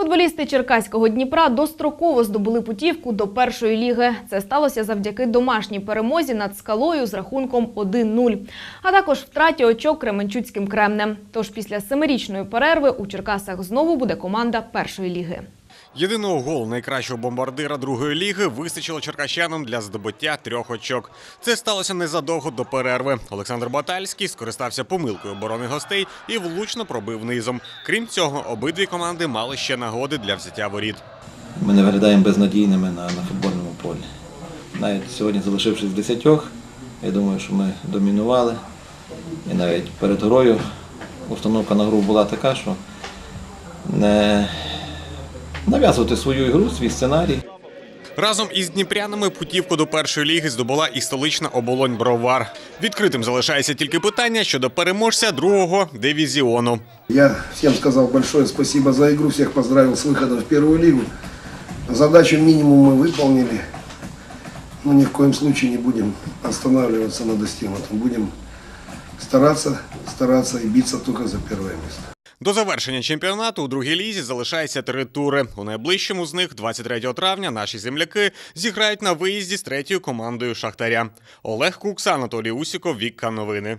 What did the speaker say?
Футболісти Черкаського Дніпра достроково здобули путівку до першої ліги. Це сталося завдяки домашній перемозі над скалою з рахунком 1-0, а також втраті очок Кременчуцьким кремнем. Тож після семирічної перерви у Черкасах знову буде команда першої ліги. Єдиного голу найкращого бомбардира другої ліги вистачило черкащанам для здобуття трьох очок. Це сталося незадовго до перерви. Олександр Батальський скористався помилкою оборони гостей і влучно пробив низом. Крім цього, обидві команди мали ще нагоди для взяття воріт. Ми не виглядаємо безнадійними на, на футбольному полі. Навіть сьогодні, залишившись десятьох, я думаю, що ми домінували. І навіть перед грою установка на гру була така, що не нав'язувати свою ігру, свій сценарій. Разом із дніпрянами путівку до першої ліги здобула і столична оболонь Бровар. Відкритим залишається тільки питання щодо переможця другого дивізіону. Я всем сказал большое спасибо за игру, всех поздравил с выходом в первую лигу. Задачу минимум мы выполнили. Но ни в коем случае не будем останавливаться на достигнутом. Будем стараться, стараться и биться только за первое место. До завершення чемпіонату у другій лізі залишається три тури. У найближчому з них, 23 травня, наші земляки зіграють на виїзді з третьою командою Шахтаря. Олег Кукса, Анатолій Усіков, Вікка Новини.